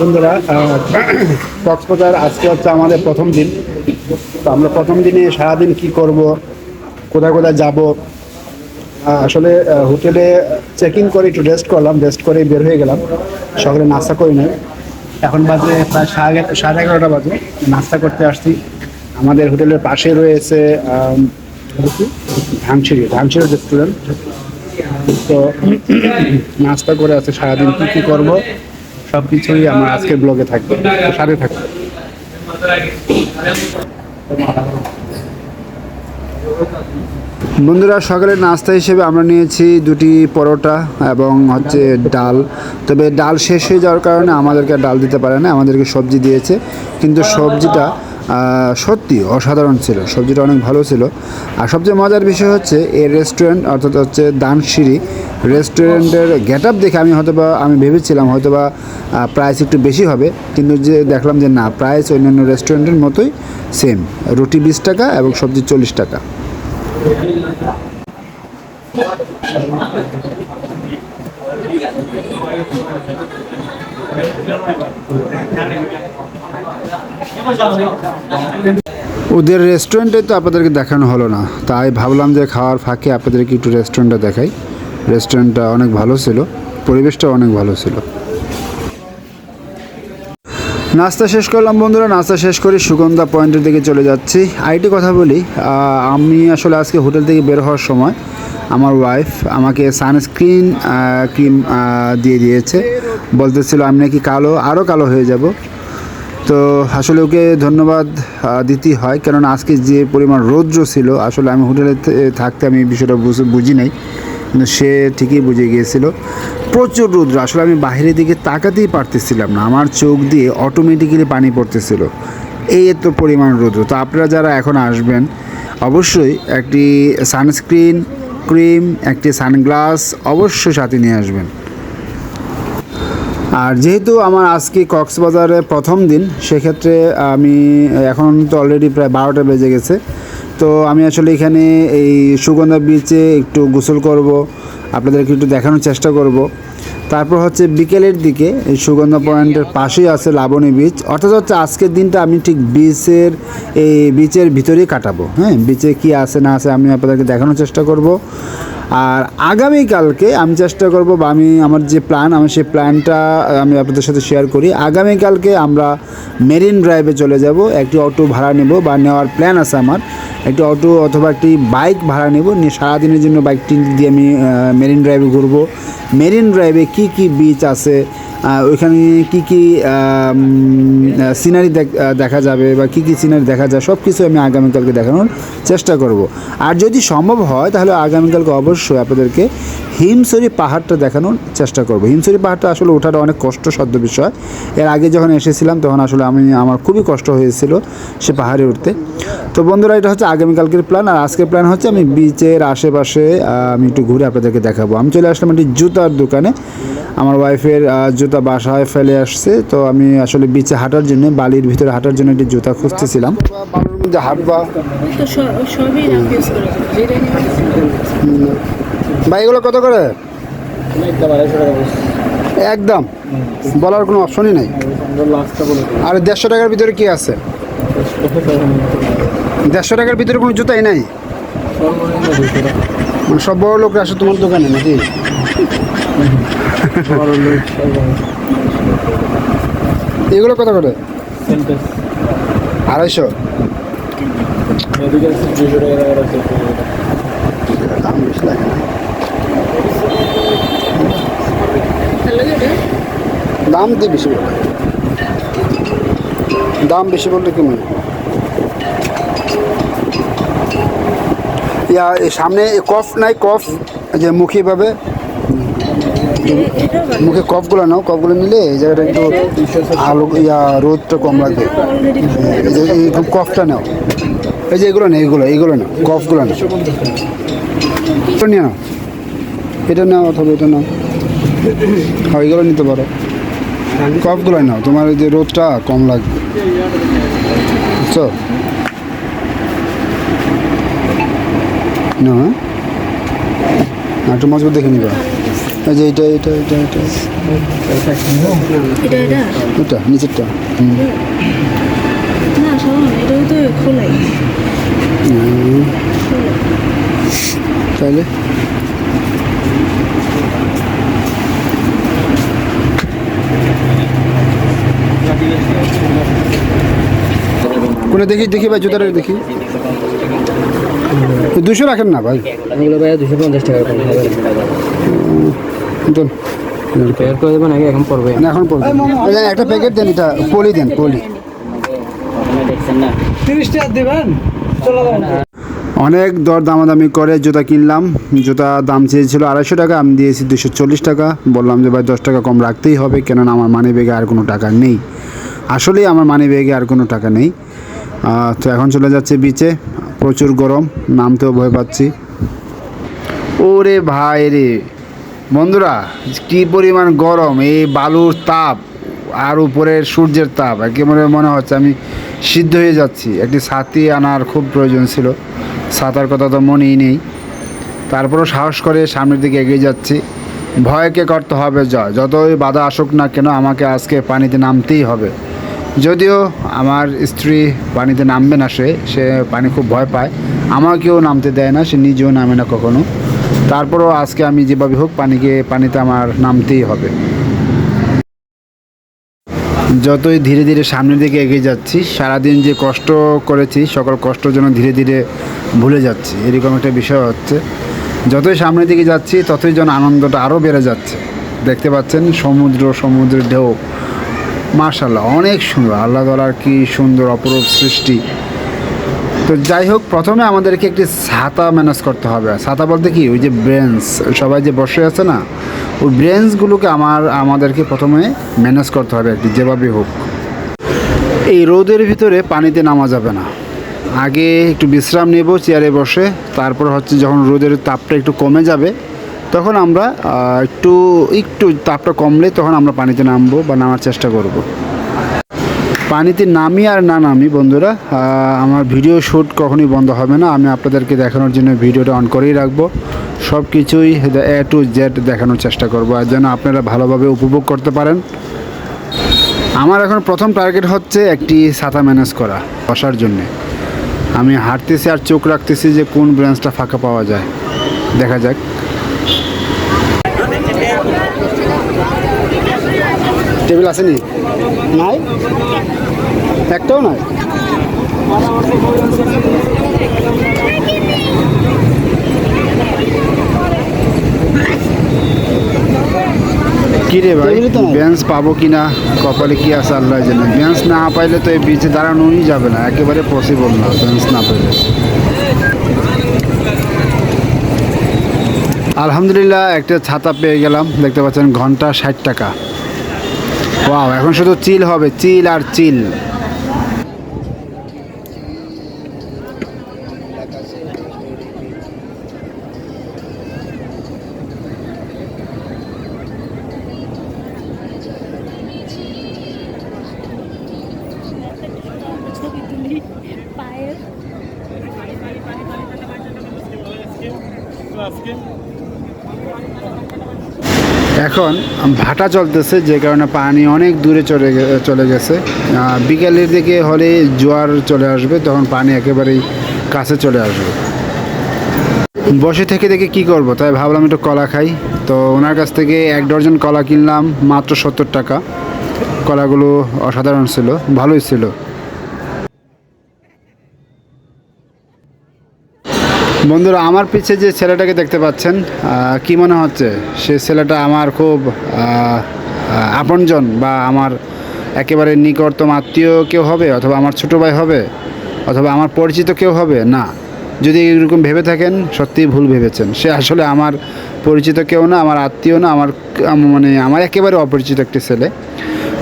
বন্ধুরা কক্সবাজার আজকে হচ্ছে আমাদের প্রথম দিন। তো আমরা প্রথম দিনে সারাদিন কি করব, কোথায় কোথায় যাব? আসলে হোটেলে চেক ইন করে একটু রেস্ট করলাম রেস্ট করে বের হয়ে গেলাম। সকালে নাস্তা করি নাই। এখন বাজে প্রায় সাড়ে সাড়ে এগারোটা বাজে। নাস্তা করতে আসছি। আমাদের হোটেলের পাশে রয়েছে ধানসিঁড়ি ধানসিঁড়ি রেস্টুরেন্ট তো নাস্তা করে আছে, সারাদিন কি কী করব, সব কিছুই আমার আজকের ব্লগে থাকবে, সাথে থাকবে। বন্ধুরা সকালের নাস্তা হিসেবে আমরা নিয়েছি দুটি পরোটা এবং হচ্ছে ডাল। তবে ডাল শেষ হয়ে যাওয়ার কারণে আমাদেরকে ডাল দিতে পারে না, আমাদেরকে সবজি দিয়েছে। কিন্তু সবজিটা সত্যি অসাধারণ ছিল, সবজিটা অনেক ভালো ছিল। আর সবচেয়ে মজার বিষয় হচ্ছে এই রেস্টুরেন্ট অর্থাৎ হচ্ছে দানসিঁড়ি রেস্টুরেন্টের গেট আপ দেখে আমি হয়তো বা আমি ভেবেছিলাম হয়তো বা প্রাইস একটু বেশি হবে, কিন্তু যে দেখলাম যে না প্রাইস অন্যান্য রেস্টুরেন্টের মতোই সেম রুটি বিশ টাকা এবং সবজি চল্লিশ টাকা। ওদের রেস্টুরেন্টে তো আপনাদেরকে দেখানো হলো না। তাই ভাবলাম যে খাওয়ার ফাঁকে আপনাদেরকে একটু রেস্টুরেন্টটা দেখাই। রেস্টুরেন্টটা অনেক ভালো ছিল পরিবেশটা অনেক ভালো ছিল। নাস্তা শেষ করলাম বন্ধুরা, নাস্তা শেষ করে সুগন্ধা পয়েন্টের দিকে চলে যাচ্ছি। আইটি কথা বলি আমি আসলে আজকে হোটেল থেকে বের হওয়ার সময় আমার ওয়াইফ আমাকে সানস্ক্রিন ক্রিম দিয়ে দিয়েছে। বলতেছিল আমি নাকি কালো আরও কালো হয়ে যাব। তো আসলে ওকে ধন্যবাদ দিতেই হয়। কেননা আজকে যে পরিমাণ রৌদ্র ছিল, আসলে আমি হোটেলে থাকতে আমি বিষয়টা বুঝ- নাই। কিন্তু সে ঠিকই বুঝে গিয়েছিল। প্রচুর রৌদ্র, আসলে আমি বাইরের দিকে তাকাতেই পারতেছিলাম না। আমার চোখ দিয়ে অটোমেটিক্যালি পানি পড়তেছিল। এই এত পরিমাণ রৌদ্র। তো আপনারা যারা এখন আসবেন, অবশ্যই একটি সানস্ক্রিন ক্রিম একটি সানগ্লাস অবশ্যই সাথে নিয়ে আসবেন। আর যেহেতু আমার আজকে কক্সবাজারে প্রথম দিন, সেক্ষেত্রে আমি এখন তো অলরেডি প্রায় বারোটা বেজে গেছে। তো আমি আসলে এখানে এই সুগন্ধা বিচে একটু গোসল করব, আপনাদেরকে একটু দেখানোর চেষ্টা করব। তারপর হচ্ছে বিকেলের দিকে এই সুগন্ধা পয়েন্টের পাশেই আছে লাবণী বিচ অর্থাৎ হচ্ছে আজকের দিনটা আমি ঠিক বিচের এই বিচের ভিতরেই কাটাবো। হ্যাঁ বিচে কি আছে না আছে আমি আপনাদেরকে দেখানোর চেষ্টা করব। আর আগামীকালকে আমি চেষ্টা করব বা আমি আমার যে প্ল্যান আমি সেই প্ল্যানটা আমি আপনাদের সাথে শেয়ার করি। আগামীকালকে আমরা মেরিন ড্রাইভে চলে যাব, একটি অটো ভাড়া নেব বা নেওয়ার প্ল্যান আছে আমার। একটি অটো অথবা একটি বাইক ভাড়া নেব, নিয়ে সারাদিনের জন্য বাইকটি দিয়ে আমি মেরিন ড্রাইভে ঘুরবো। মেরিন ড্রাইভে কি কি বিচ আছে ওইখানে কি কি সিনারি দেখা যাবে বা কি কি সিনারি দেখা যায় সব কিছু আমি আগামীকালকে দেখানোর চেষ্টা করব। আর যদি সম্ভব হয় তাহলে আগামীকালকে অবশ্যই আপনাদেরকে হিমসরি পাহাড়টা দেখানোর চেষ্টা করব। হিমসরি পাহাড়টা আসলে ওঠাটা অনেক কষ্টসাধ্য বিষয়। এর আগে যখন এসেছিলাম তখন আসলে আমি আমার খুবই কষ্ট হয়েছিল সে পাহাড়ে উঠতে। তো বন্ধুরা এটা হচ্ছে আগামীকালকের প্ল্যান আর আজকের প্ল্যান হচ্ছে আমি বিচের আশেপাশে আমি একটু ঘুরে আপনাদেরকে দেখাবো। আমি চলে আসলাম একটি জুতার দোকানে। আমার ওয়াইফের আহ, জুতা বাসায় ফেলে আসছে। তো আমি আসলে বিচে হাঁটার জন্য বালির ভিতরে হাঁটার জন্য একটি জুতা খুঁজতেছিলাম। বালুর মধ্যে হাঁটবা। ভাই এগুলো কত করে? একদম। বলার কোনো অপশনই নাই। আর দেড়শো টাকার ভিতরে কি আছে? দেড়শো টাকার ভিতরে কোনো জুতাই নাই? মানে সব বড় লোকরা আসে তোমার দোকানে নাকি? এগুলো কত করে? আড়াইশো। দাম বেশি লাগে? দাম দিয়ে বেশি বলে। দাম বেশি বললে কি মনে? ইয়া সামনে কফ নাই কফ যে মুখে পাবে এ- এটাও ভালো। মুখে কফগুলো নাও, কফগুলো নিলে এই জায়গাটা একটু আলো, ইয়া, রোদটা কম লাগবে। এই কফটা নাও। এই যে এগুলো নেই এগুলো এইগুলো নাও, কফগুলো এটা নিয়ে নাও। এটা নাও অথবা এটা নাও। হ্যাঁ এগুলো নিতে পারো। কফগুলো নাও, তোমার যে রোদটা কম লাগবে। বুঝছ? না হ্যাঁ? একটু মজবুত দেখে নিবা। যে এটা এটা এটা এটা। এটা এটা? এটা নিচেরটা। না শোনো এটাও তো খোলাই। তাহলে? কোনে দেখি দেখি ভাই জুতাটা দেখি। দুশো রাখেন না ভাই। এগুলো ভাই দুশো পঞ্চাশ টাকা কম হবে করে দেবেন আগে এখন পড়বে। না এখন পড়বে। একটা প্যাকেট দেন এটা পলি দেন পলি। তিরিশ টাকা দেবেন? চলো অনেক দর দামাদামি করে জুতা কিনলাম। জুতা দাম চেয়েছিল আড়াইশো টাকা আমি দিয়েছি দুশো চল্লিশ টাকা। বললাম যে ভাই দশ টাকা কম রাখতেই হবে কেননা আমার মানি ব্যাগে আর কোনো টাকা নেই। আসলেই আমার মানি ব্যাগে আর কোনো টাকা নেই। তো এখন চলে যাচ্ছে বিচে প্রচুর গরম নামতেও ভয় পাচ্ছি। ওরে ভাই রে! বন্ধুরা, কি পরিমাণ গরম, এই বালুর তাপ আর উপরের সূর্যের তাপ, একেবারে মনে হচ্ছে আমি সিদ্ধ হয়ে যাচ্ছি। একটি ছাতি আনার খুব প্রয়োজন ছিল, ছাতার কথা তো মনেই নেই। তারপরও সাহস করে সামনের দিকে এগিয়ে যাচ্ছি। ভয়কে করতে হবে জয় যতই বাধা আসুক না কেন, আমাকে আজকে পানিতে নামতেই হবে। যদিও আমার স্ত্রী পানিতে নামবে না সে সে পানি খুব ভয় পায়। আমাকেও নামতে দেয় না, সে নিজেও নামে না কখনো। তারপরও আজকে আমি যেভাবে হোক পানিকে, পানিতে আমার নামতেই হবে। যতই ধীরে ধীরে সামনের দিকে এগিয়ে যাচ্ছি, সারাদিন যে কষ্ট করেছি, সকল কষ্ট যেন ধীরে ধীরে ভুলে যাচ্ছি, এরকম একটা বিষয় হচ্ছে। যতই সামনের দিকে যাচ্ছি, ততই যেন আনন্দটা আরও বেড়ে যাচ্ছে। দেখতে পাচ্ছেন, সমুদ্র, সমুদ্রের ঢেউ। মার্শাল্লাহ অনেক সুন্দর। আল্লাহ তালার কি সুন্দর, অপরূপ সৃষ্টি। তো যাই হোক, প্রথমে আমাদেরকে একটি ছাতা ম্যানেজ করতে হবে। ছাতা বলতে কি? ওই যে ব্রেঞ্চ সবাই যে বসে আছে না, ওই ব্রেঞ্চগুলোকে আমার, আমাদেরকে প্রথমে ম্যানেজ করতে হবে একটি যেভাবে হোক। এই রোদের ভিতরে পানিতে নামা যাবে না। আগে একটু বিশ্রাম নেব, চেয়ারে বসে, তারপর হচ্ছে যখন রোদের তাপটা একটু কমে যাবে, তখন আমরা একটু একটু তাপটা কমলে তখন আমরা পানিতে নামবো বা নামার চেষ্টা করব। পানিতে নামি আর না নামি, বন্ধুরা আমার ভিডিও শ্যুট কখনোই বন্ধ হবে না। আমি আপনাদেরকে দেখানোর জন্য ভিডিওটা অন করেই রাখব। সব কিছুই এ টু জেড দেখানোর চেষ্টা করব, আর যেন আপনারা ভালোভাবে উপভোগ করতে পারেন। আমার এখন প্রথম টার্গেট হচ্ছে একটি ছাতা ম্যানেজ করা, বসার জন্যে। আমি হাঁটতেছি আর চোখ রাখতেছি যে কোন ব্রাঞ্চটা ফাঁকা পাওয়া যায়। দেখা যাক। টেবিল আছে নি? নাই? একটাও নাই? কি রে ভাই বেঞ্চ পাবো কি না কপালে কি আছে আল্লাহ জানে বেঞ্চ না পাইলে তো এই বিচে দাঁড়ানোই যাবে না। একেবারে পসিবল না বেঞ্চ না পাইলে। আলহামদুলিল্লাহ একটা ছাতা পেয়ে গেলাম। দেখতে পাচ্ছেন ঘণ্টা ষাট টাকা। ওয়াও এখন শুধু চিল হবে চিল আর চিল। ভাটা চলতেছে, যে কারণে পানি অনেক দূরে চলে চলে গেছে। বিকালের বিকেলের দিকে হলে জোয়ার চলে আসবে, তখন পানি একেবারেই কাছে চলে আসবে। বসে থেকে দেখে কি করব, তাই ভাবলাম একটু কলা খাই। তো ওনার কাছ থেকে এক ডজন কলা কিনলাম, মাত্র সত্তর টাকা। কলাগুলো অসাধারণ ছিল, ভালোই ছিল। বন্ধুরা, আমার পিছে যে ছেলেটাকে দেখতে পাচ্ছেন কি মনে হচ্ছে? সে ছেলেটা আমার খুব আপনজন বা আমার একেবারে নিকটতম আত্মীয় কেউ হবে অথবা আমার ছোটো ভাই হবে অথবা আমার পরিচিত কেউ হবে? না। যদি এরকম ভেবে থাকেন সত্যিই ভুল ভেবেছেন। সে আসলে আমার পরিচিত কেউ না, আমার আত্মীয় না, আমার মানে আমার একেবারে অপরিচিত একটি ছেলে।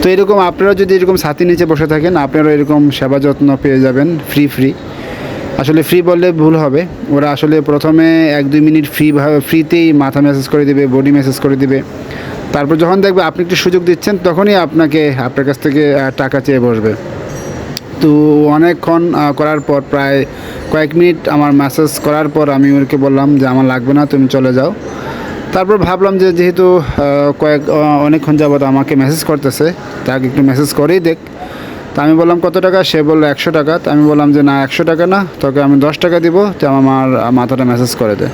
তো এরকম আপনারা যদি এরকম ছাতির নিচে বসে থাকেন, আপনারা এরকম সেবা যত্ন পেয়ে যাবেন ফ্রি ফ্রি আসলে ফ্রি বললে ভুল হবে। ওরা আসলে প্রথমে এক দুই মিনিট ফ্রি ফ্রিতেই মাথা মেসেজ করে দিবে বডি মেসেজ করে দিবে। তারপর যখন দেখবে আপনি একটু সুযোগ দিচ্ছেন, তখনই আপনাকে, আপনার কাছ থেকে টাকা চেয়ে বসবে। তো অনেকক্ষণ করার পর প্রায় কয়েক মিনিট আমার মেসেজ করার পর আমি ওকে বললাম যে, আমার লাগবে না, তুমি চলে যাও। তারপর ভাবলাম যে, যেহেতু কয়েক অনেকক্ষণ যাবত আমাকে মেসেজ করতেছে, তাকে একটু মেসেজ করেই দেখ। তা আমি বললাম, কত টাকা? সে বলল, একশো টাকা। তো আমি বললাম যে, না, একশো টাকা না, তোকে আমি দশ টাকা দিব তো আমার মাথাটা মেসেজ করে দে।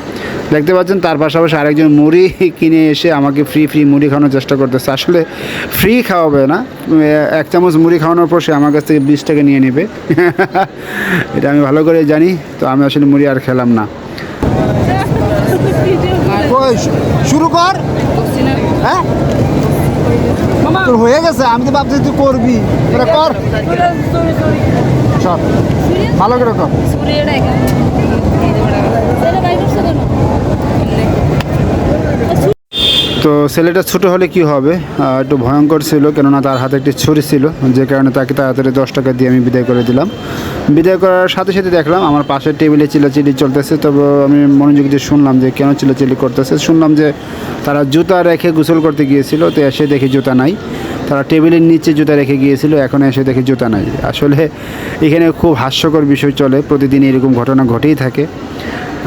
দেখতে পাচ্ছেন, তার পাশাপাশি আরেকজন মুড়ি কিনে এসে আমাকে ফ্রি ফ্রি মুড়ি খাওয়ানোর চেষ্টা করতেছে। আসলে ফ্রি খাওয়াবে না এক চামচ মুড়ি খাওয়ানোর পর সে আমার কাছ থেকে বিশ টাকা নিয়ে নেবে। এটা আমি ভালো করে জানি, তো আমি আসলে মুড়ি আর খেলাম না। শুরু কর। হ্যাঁ? তোর হয়ে গেছে আমি তো ভাবছি তুই করবি। কর। সব ভালো করে কর। তো ছেলেটা ছোট হলে কি হবে? একটু ভয়ঙ্কর ছিল কেননা তার হাতে একটি ছুরি ছিল যে কারণে তাকে তাড়াতাড়ি দশ টাকা দিয়ে আমি বিদায় করে দিলাম। বিদায় করার সাথে সাথে দেখলাম আমার পাশের টেবিলে চিলাচিলি চলতেছে। তবে আমি মনোযোগ দিয়ে শুনলাম যে কেন চিলাচিলি করতেছে। শুনলাম যে তারা জুতা রেখে গোসল করতে গিয়েছিল, তো এসে দেখি জুতা নাই। তারা টেবিলের নিচে জুতা রেখে গিয়েছিল, এখন এসে দেখি জুতা নাই। আসলে এখানে খুব হাস্যকর বিষয় চলে, প্রতিদিন এরকম ঘটনা ঘটেই থাকে।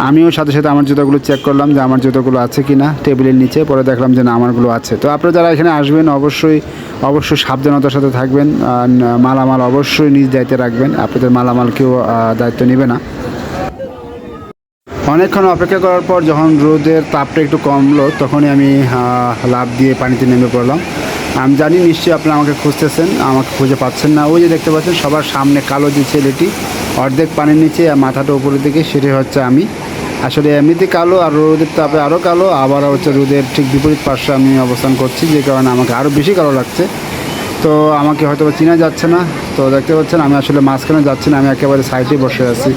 আমিও সাথে সাথে আমার জুতোগুলো চেক করলাম যে আমার জুতোগুলো আছে কি না টেবিলের নিচে, পরে দেখলাম যে না, আমারগুলো আছে। তো আপনারা যারা এখানে আসবেন, অবশ্যই অবশ্যই সাবধানতার সাথে থাকবেন মালামাল অবশ্যই নিজ দায়িত্বে রাখবেন। আপনাদের মালামাল কেউ দায়িত্ব নেবে না। অনেকক্ষণ অপেক্ষা করার পর যখন রোদের তাপটা একটু কমলো, তখনই আমি লাফ দিয়ে পানিতে নেমে পড়লাম। আমি জানি নিশ্চয়ই আপনারা আমাকে খুঁজতেছেন, আমাকে খুঁজে পাচ্ছেন না। ওই যে দেখতে পাচ্ছেন, সবার সামনে কালো যে ছেলেটি, অর্ধেক পানির নিচে আর মাথাটা উপরের দিকে, সেটি হচ্ছে আমি। আসলে এমনিতে কালো আর রোদের তাপে আরও কালো, আবার হচ্ছে রোদের ঠিক বিপরীত পার্শ্বে আমি অবস্থান করছি, যে কারণে আমাকে আরও বেশি কালো লাগছে। তো আমাকে হয়তো চেনা যাচ্ছে না, তো দেখতে পাচ্ছেন আমি আসলে মাঝখানে যাচ্ছি না, আমি একেবারে সাইডে বসে আছি।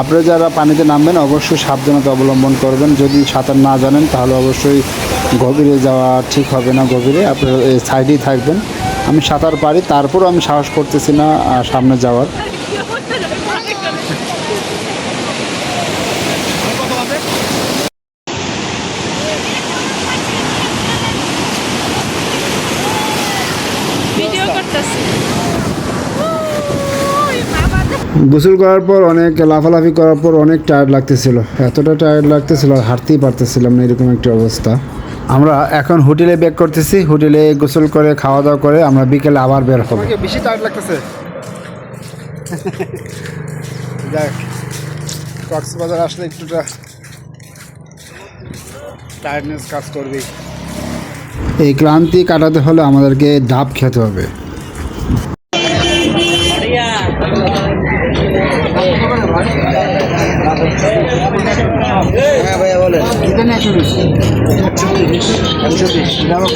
আপনারা যারা পানিতে নামবেন, অবশ্যই সাবধানতা অবলম্বন করবেন। যদি সাঁতার না জানেন, তাহলে অবশ্যই গভীরে যাওয়া ঠিক হবে না গভীরে, আপনারা সাইডেই থাকবেন। আমি সাঁতার পারি, তারপরও আমি সাহস করতেছি না সামনে যাওয়ার। গোসল করার পর অনেক লাফালাফি করার পর অনেক টায়ার্ড লাগতেছিল। এতটা টায়ার্ড লাগতেছিল আর হাঁটতেই পারতেছিলাম না এরকম একটা অবস্থা। আমরা এখন হোটেলে ব্যাক করতেছি হোটেলে গোসল করে খাওয়া দাওয়া করে আমরা বিকেলে আবার বের হব। বেশি টায়ার্ড লাগতেছে? যাক কক্সবাজার আসলে একটুটা টায়ার্ডনেস কাজ করবে এই ক্লান্তি কাটাতে হলে আমাদেরকে ডাব খেতে হবে।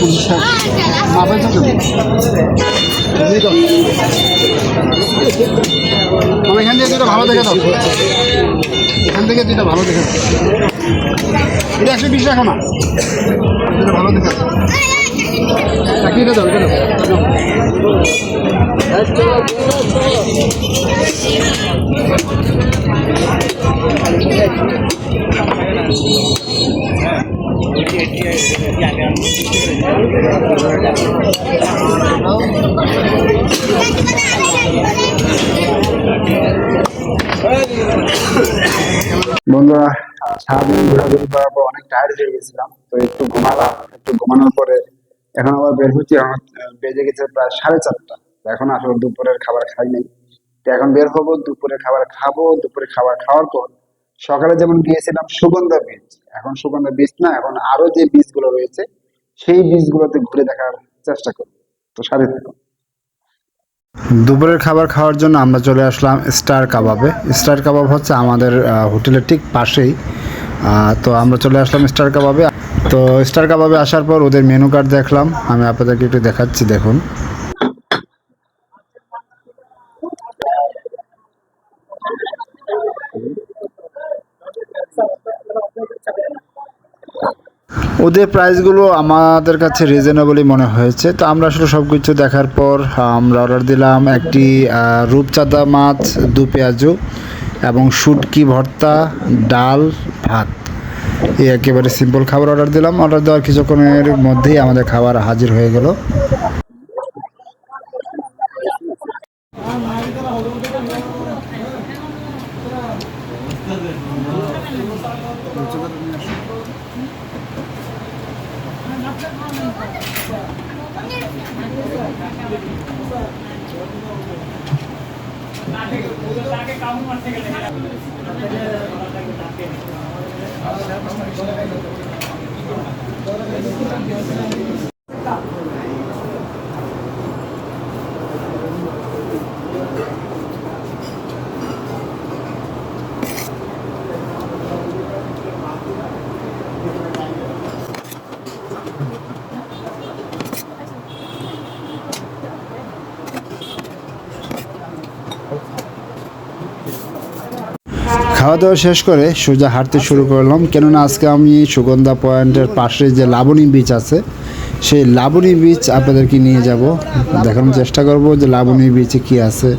বুঝলি এখান থেকে দুটো ভালো দেখে দাও। এখান থেকে দুটো ভালো দেখে দাও। এটা একশো বিশ না। দুটো ভালো দেখে দাও। চাকরি এটা বন্ধুরা সারাদিন ঘোরাঘুরি করার পর অনেক টায়ার্ড হয়ে গেছিলাম তো একটু ঘুমালাম। একটু ঘুমানোর পরে এখন আবার বের হচ্ছি আহ, বেজে গেছে প্রায় সাড়ে চারটা। এখন আসলে দুপুরের খাবার খাই নাই। তো এখন বের হব দুপুরের খাবার খাব দুপুরে খাবার খাওয়ার পর সকালে যেমন গিয়েছিলাম সুগন্ধা বীজ এখন সুগন্ধা বীজ না, এখন আরও যে বীজগুলো রয়েছে, সেই বীজগুলোতে ঘুরে দেখার চেষ্টা করব। তো সাথে থাকুন। দুপুরের খাবার খাওয়ার জন্য আমরা চলে আসলাম স্টার কাবাবে। স্টার কাবাব হচ্ছে আমাদের হোটেলের ঠিক পাশেই। তো আমরা চলে আসলাম স্টার কাবাবে। তো স্টার কাবাবে আসার পর ওদের মেনু কার্ড দেখলাম। আমি আপনাদেরকে একটু দেখাচ্ছি, দেখুন। ওদের প্রাইসগুলো আমাদের কাছে রিজনেবলই মনে হয়েছে। তো আমরা আসলে সব কিছু দেখার পর, আমরা অর্ডার দিলাম একটি রূপচাঁদা মাছ, দু পেঁয়াজু এবং শুটকি ভর্তা, ডাল, ভাত। এই একেবারে সিম্পল খাবার অর্ডার দিলাম। অর্ডার দেওয়ার কিছুক্ষণের মধ্যেই আমাদের খাবার হাজির হয়ে গেল। খাওয়া দাওয়া শেষ করে সোজা হাঁটতে শুরু করলাম। কেননা আজকে আমি সুগন্ধা পয়েন্টের পাশে যে লাবণী বিচ আছে, সেই লাবণী বিচ আপনাদেরকে নিয়ে যাব। দেখানোর চেষ্টা করব যে লাবণী বিচে কি আছে।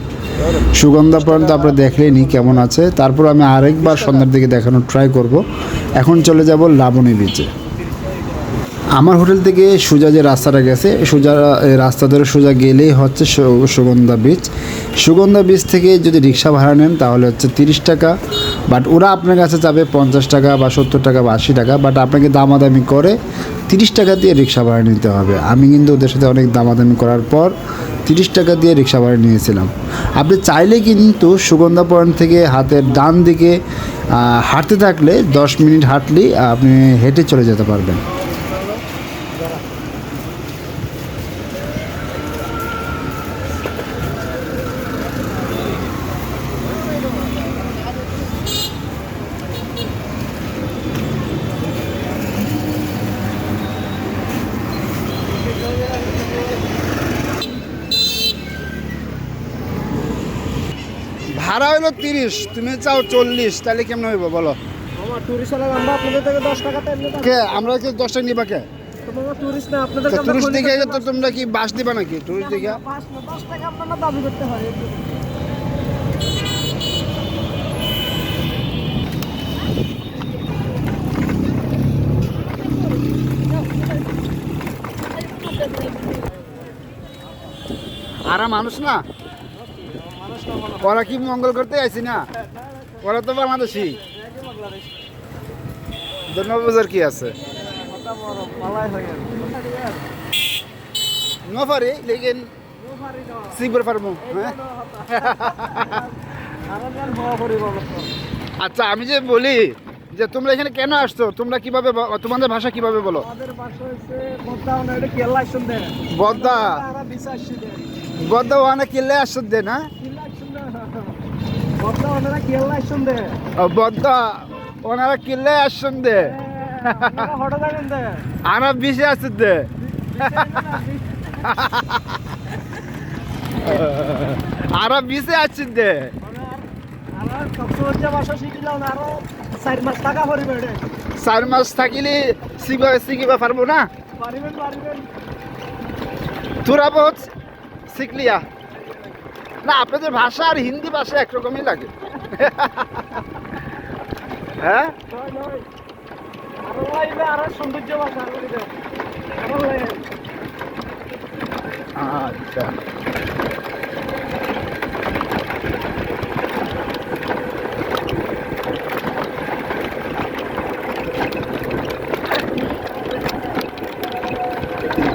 সুগন্ধা পয়েন্ট আপনারা দেখলেনি কেমন আছে। তারপর আমি আরেকবার সন্ধ্যার দিকে দেখানোর ট্রাই করব। এখন চলে যাব লাবণী বিচে আমার হোটেল থেকে সোজা যে রাস্তাটা গেছে, সোজা রাস্তা ধরে সোজা গেলেই হচ্ছে সুগন্ধা বিচ সুগন্ধা বিচ থেকে যদি রিক্সা ভাড়া নেন তাহলে হচ্ছে তিরিশ টাকা। বাট ওরা আপনার কাছে যাবে পঞ্চাশ টাকা বা সত্তর টাকা বা আশি টাকা, বাট আপনাকে দামাদামি করে তিরিশ টাকা দিয়ে রিক্সা ভাড়া নিতে হবে। আমি কিন্তু ওদের সাথে অনেক দামাদামি করার পর তিরিশ টাকা দিয়ে রিক্সা ভাড়া নিয়েছিলাম। আপনি চাইলে কিন্তু সুগন্ধা পয়েন্ট থেকে হাতের ডান দিকে হাঁটতে থাকলে দশ মিনিট হাঁটলেই আপনি হেঁটে চলে যেতে পারবেন ভাড়া হলো তিরিশ তুমি চাও চল্লিশ তাহলে কেমন হইব বলো? আমার কে? আমরা কি দশ টাকা নিবা কে? টুরিস্ট না আপনাদের তো টুরিস্ট দিকে তো তোমরা কি বাস দিবা নাকি টুরিস্ট দিকে দশ টাকা আপনারা দাবি করতে আর মানুষ না? ওরা কি মঙ্গল করতে আইছি না? ওরা তো বাংলাদেশি। কি আছে? মালাই নো পারি লেকিন হ্যাঁ? আচ্ছা আমি যে বলি যে তোমরা এখানে কেন আসছো? তোমরা কীভাবে তোমাদের ভাষা কীভাবে বলো? বদ্দা বদ্দা। ওখানে কিল্লে আসছো দে না কেল্লা আসুন দেয় বদ্দাওয়ানা কেল্লা আসুন দেয় ও, বদ্দা ওনারা কিল্লে আসছেন দে। হঠাৎ আগুন দেয় আনা বিশে আসছে দে। আরা বিশে আসছেন দে। আমার চার মাস থাকিলে শিখবা শিখিবা পারব না? পারিবেন পারিবেন। তোরা বহুত শিখলিয়া। না আপনাদের ভাষা আর হিন্দি ভাষা একরকমই লাগে। হ্যাঁ? নয় নয় আরও লাইবে আরও সৌন্দর্য ভাষা আরও দিবে আরও লাইবে আচ্ছা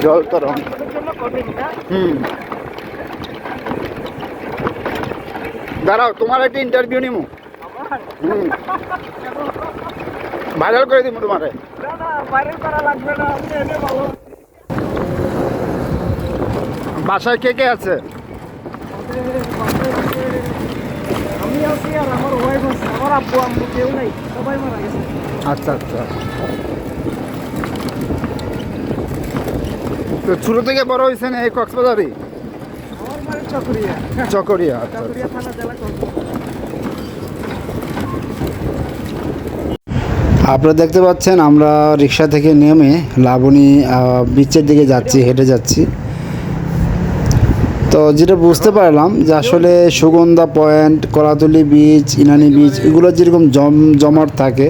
জল তরং ওদের জন্য কঠিন না হুম দাঁড়াও, তোমার একটা ইন্টারভিউ নিমু। ভাইরাল করে দিব তোমারে। বাসায় কে কে আছে? আচ্ছা আচ্ছা। তো ছোট থেকে বড় হয়েছেন এই কক্সবাজারই? চকরিয়া। চকরিয়া আচ্ছা আচ্ছা। চকরিয়া থানা জেলা আপনারা দেখতে পাচ্ছেন আমরা রিক্সা থেকে নেমে লাবণী বিচের দিকে যাচ্ছি হেঁটে যাচ্ছি। তো যেটা বুঝতে পারলাম যে আসলে Sugandha Point Kolatoli Beach Inani Beach এগুলো যেরকম জম জমাট থাকে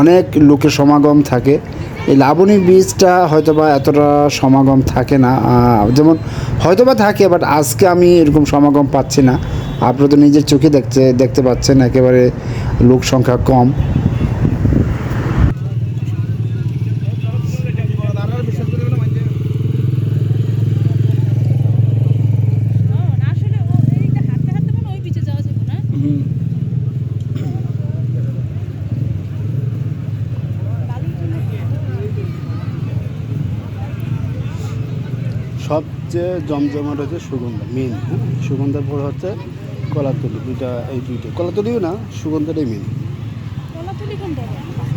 অনেক লোকের সমাগম থাকে। এই লাবণী বিচটা হয়তোবা এতটা সমাগম থাকে না যেমন যেমন হয়তোবা থাকে বাট আজকে আমি এরকম সমাগম পাচ্ছি না। আপনারা তো নিজের চোখে দেখতে দেখতে পাচ্ছেন, একেবারে লোক সংখ্যা কম। সবচেয়ে জমজমাট হচ্ছে সুগন্ধা মেন সুগন্ধার পর হচ্ছে কলাতলি দুইটা এই দুইটা। কলাতলিও না সুগন্ধাটাই মেন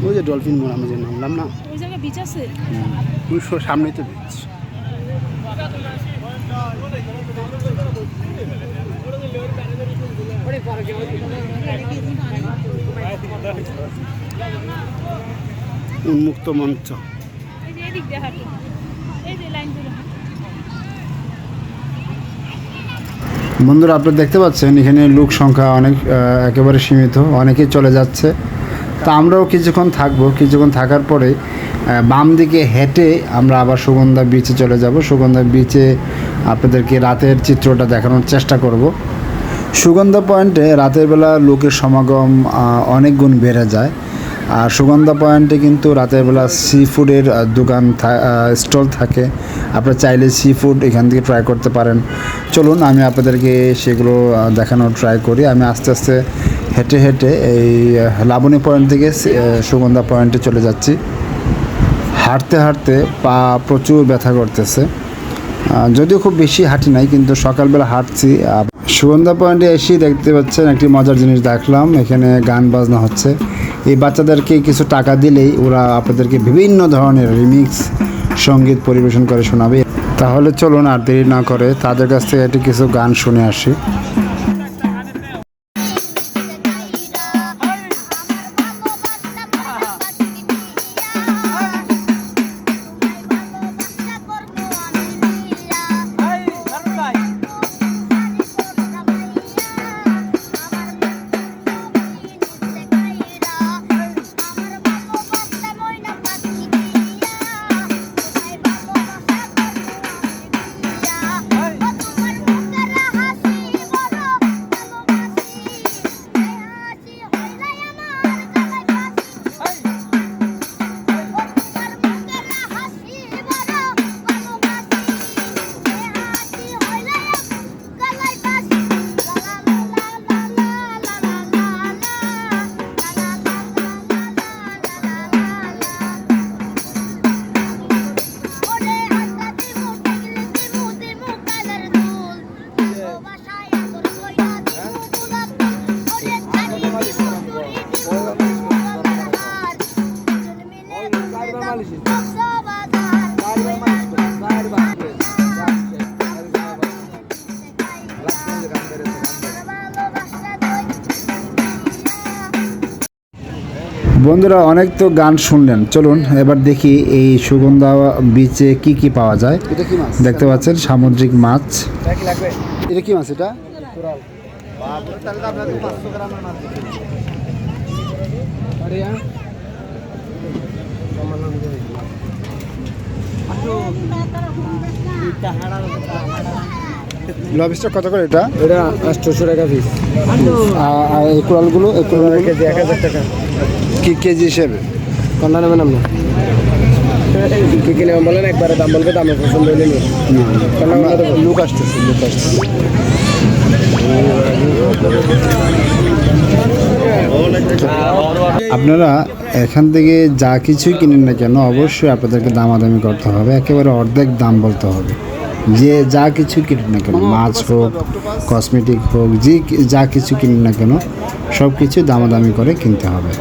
ওই যে ডলফিন মোড় আমি যে নামলাম না। ওই জায়গায় বিচ আছে? ওই স- সামনেই তো বিচ উন্মুক্ত মঞ্চ। এই যে এদিক দিয়ে হাঁটো এই যে লাইন ধরে হাঁটো। বন্ধুরা, আপনারা দেখতে পাচ্ছেন, এখানে লোক সংখ্যা অনেক একেবারে সীমিত, অনেকেই চলে যাচ্ছে। তা আমরাও কিছুক্ষণ থাকব। কিছুক্ষণ থাকার পরে বাম দিকে হেঁটে আমরা আবার সুগন্ধা বিচে চলে যাব। সুগন্ধা বিচে আপনাদেরকে রাতের চিত্রটা দেখানোর চেষ্টা করব। সুগন্ধা পয়েন্টে রাতের বেলা লোকের সমাগম অনেক গুণ বেড়ে যায়। আর সুগন্ধা পয়েন্টে কিন্তু রাতের বেলা সি ফুডের দোকান স্টল থাকে। আপনারা চাইলে সি ফুড এখান থেকে ট্রাই করতে পারেন। চলুন, আমি আপনাদেরকে সেগুলো দেখানোর ট্রাই করি। আমি আস্তে আস্তে হেঁটে হেঁটে এই লাবণী পয়েন্ট থেকে সুগন্ধা পয়েন্টে চলে যাচ্ছি। হাঁটতে হাঁটতে পা প্রচুর ব্যথা করতেছে। যদিও খুব বেশি হাঁটি নাই, কিন্তু সকালবেলা হাঁটছি। সুগন্ধা পয়েন্টে এসেই দেখতে পাচ্ছেন একটি মজার জিনিস দেখলাম। এখানে গান বাজনা হচ্ছে। এই বাচ্চাদেরকে কিছু টাকা দিলেই ওরা আপনাদেরকে বিভিন্ন ধরনের রিমিক্স সংগীত পরিবেশন করে শোনাবে। তাহলে চলুন আর দেরি না করে তাদের কাছ থেকে একটি কিছু গান শুনে আসি। বন্ধুরা অনেক তো গান শুনলেন। চলুন এবার দেখি এই সুগন্ধা বিচে কি কি পাওয়া যায়। দেখতে পাচ্ছেন সামুদ্রিক মাছ। লাগবে? এটা কি মাছ এটা? লবস্টার কত করে এটা? এটা আটশোশো টাকা পিস আর এই কোরালগুলো এক হাজার টাকা। কি কেজি হিসেবে? কোনটা নেবেন আপনি? কি কি নেবেন বলেন একবারে দাম বলবে দামে পছন্দ হলে নিন আমরা লোক আসতেছে লোক আসতেছে। আপনারা এখান থেকে যা কিছুই কিনেন না কেন অবশ্যই আপনাদেরকে দামাদামি করতে হবে একেবারে অর্ধেক দাম বলতে হবে। যে যা কিছু কিনেন না কেন মাছ হোক কসমেটিক হোক যে যা কিছু কিনেন না কেন সব কিছু দামাদামি করে কিনতে হবে।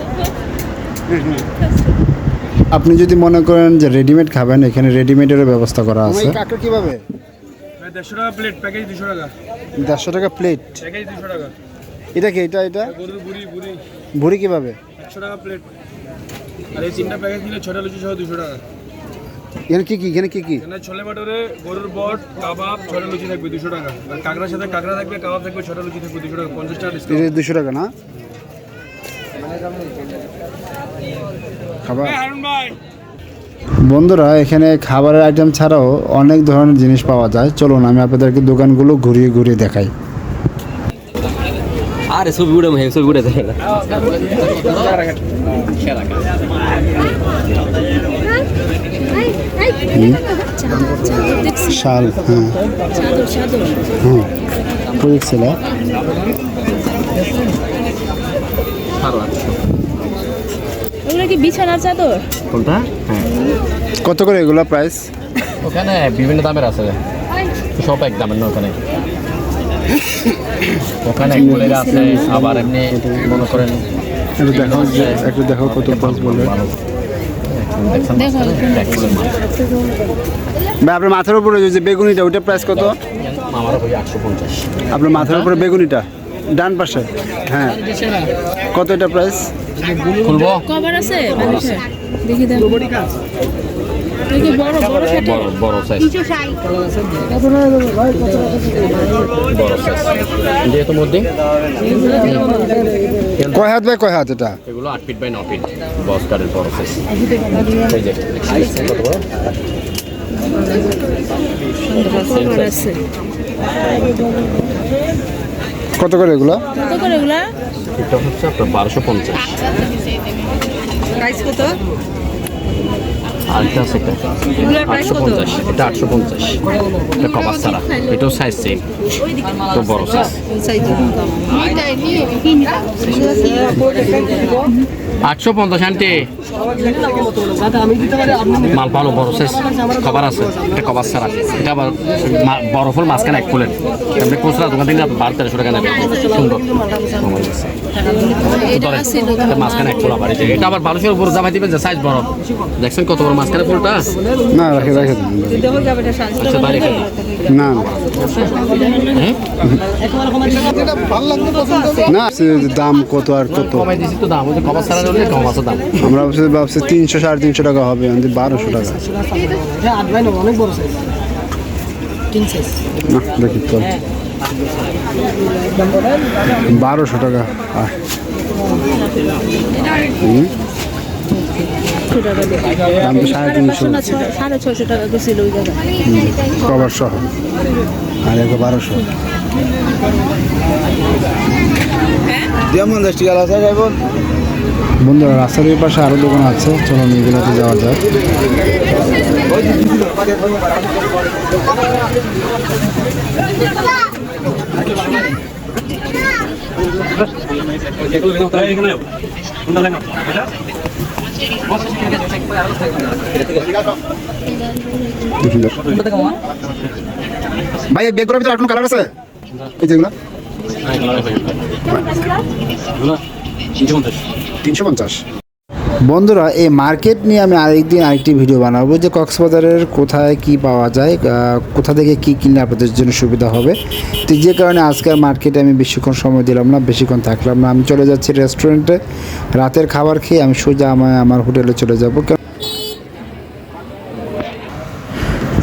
আপনি যদি মনে করেন যে রেডিমেড খাবেন এখানে রেডিমেডেরও ব্যবস্থা করা আছে। কাঁকড়া কীভাবে? দেড়শো টাকা প্লেট প্যাকেজ দুশো টাকা। দেড়শো টাকা প্লেট প্যাকেজ দুশো টাকা। এটা কি এটা এটা? গরুর বুড়ি বুড়ি ভুড়ি কীভাবে? একশো টাকা প্লেট আর এই তিনটা প্যাকেজ নিলে ছটা লুচি সহ দুশো টাকা। এখানে কি কি এখানে কি কি? এখানে ছোলে বাটোরে গরুর বট কাবাব ছটা লুচি থাকবে দুশো টাকা। আর কাঁকড়ার সাথে কাঁকড়া থাকবে কাবাব থাকবে ছটা লুচি থাকবে দুশো টাকা। পঞ্চাশ টাকা ডিসকাউন্ট দুশো টাকা না? খাবার? বন্ধুরা এখানে খাবারের আইটেম ছাড়াও অনেক ধরনের জিনিস পাওয়া যায়। চলুন আমি আপনাদেরকে দোকানগুলো ঘুরিয়ে ঘুরিয়ে দেখাই। আরে ছবি উড়ে ভাই ছবি উড়ে দেখছি শাল হ্যাঁ। হ্যাঁ ওগুলো কি বিছানার চাদর? কোনটা? হ্যাঁ। কত করে এগুলো প্রাইস ওখানে বিভিন্ন দামের আছে। সব এক দামের না ওখানে। ওখানে এক কুলের আছে আবার এমনি মনে করেন একটু দেখাও যে একটু দেখাও কত বক্স বলে দেখো ভাই আপনার মাথার উপরে যে বেগুনিটা ওইটা প্রাইস কত? আপনার মাথার উপরে বেগুনিটা? ডান পাশে? হ্যাঁ। কত এটা প্রাইস খুলবো? কভার আছে? দেখি দেখ। বড় বড় বড় বড় সাইজ। বড় সাইজ যেহেতু মধ্যে কয় হাত ভাই কয় হাত এটা? এগুলো আট ফিট বাই ন ফিট বস কারের বড় সাইজ এই যে কত বড়? কত করে এগুলো? কত করে এগুলা? এটা হচ্ছে আপনার বারোশো পঞ্চাশ। প্রাইস কত? আর এটা আছে। এটা আটশো পঞ্চাশ এটা আটশো পঞ্চাশ। এটা কভার ছাড়া এটাও সাইজ সেম তো বড় সাইজ আটশো পঞ্চাশ আনটি মাল পালো বড় সাইজ কভার আছে এটা কভার ছাড়া। এটা আবার বরফের মাঝখানে এক ফুলের। এমনি খুচরা দোকান থেকে বারো তেরোশো টাকা নেবে। সুন্দর। মাঝখানে এক ফুল আবার এটা আবার বারোশোর উপর জামাই দিবে যে সাইজ বড়। দেখছেন কত বড় মাঝখানে ফুলটা? না রাখে রাখে। আচ্ছা। না হ্যাঁ? না দাম কত আর কত? আমরা ভাবছি তিনশো সাড়ে তিনশো টাকা হবে বারোশো টাকা। দেখি তো। বারোশো টাকা দাম তো সাড়ে তিনশো। না ছয়- সাড়ে ছশো টাকা গেছিল ওই জায়গায় কভার সহ আর একে বারোশো। বন্ধুরা রাস্তার এই পাশে আরও দোকান আছে। চলো এগুলোতে যাওয়া যাক। ভাই বেগুলোর ভিতরে আর কোনো কালার আছে। এই যেগুলো তিনশো পঞ্চাশ। বন্ধুরা, এই মার্কেট নিয়ে আমি আরেকদিন আরেকটি ভিডিও বানাবো যে কক্সবাজারের কোথায় কি পাওয়া যায় কোথা থেকে কি কিনলে আপনাদের জন্য সুবিধা হবে। তো যে কারণে আজকের মার্কেটে আমি বেশিক্ষণ সময় দিলাম না, বেশিক্ষণ থাকলাম না। আমি চলে যাচ্ছি রেস্টুরেন্টে। রাতের খাবার খেয়ে আমি সোজা আমার আমার হোটেলে চলে যাব।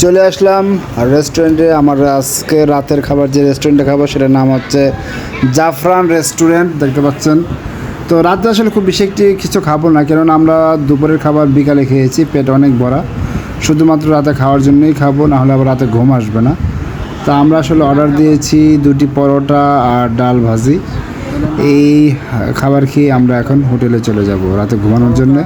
চলে আসলাম রেস্টুরেন্টে। আমার আজকে রাতের খাবার যে রেস্টুরেন্টে খাব, সেটার নাম হচ্ছে জাফরান রেস্টুরেন্ট, দেখতে পাচ্ছেন। তো রাতে আসলে খুব বেশি একটি কিছু খাব না, কেননা আমরা দুপুরের খাবার বিকালে খেয়েছি, পেট অনেক ভরা। শুধুমাত্র রাতে খাওয়ার জন্যই খাব না হলে আবার রাতে ঘুম আসবে না। তা আমরা আসলে অর্ডার দিয়েছি দুটি পরোটা আর ডাল ভাজি। এই খাবার খেয়ে আমরা এখন হোটেলে চলে যাব রাতে ঘুমানোর জন্যে।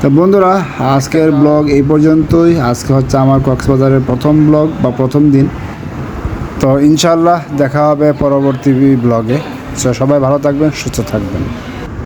তো বন্ধুরা, আজকের ব্লগ এই পর্যন্তই। আজকে হচ্ছে আমার কক্সবাজারের প্রথম ব্লগ বা প্রথম দিন। তো ইনশাল্লাহ দেখা হবে পরবর্তী ব্লগে। সবাই ভালো থাকবেন, সুস্থ থাকবেন।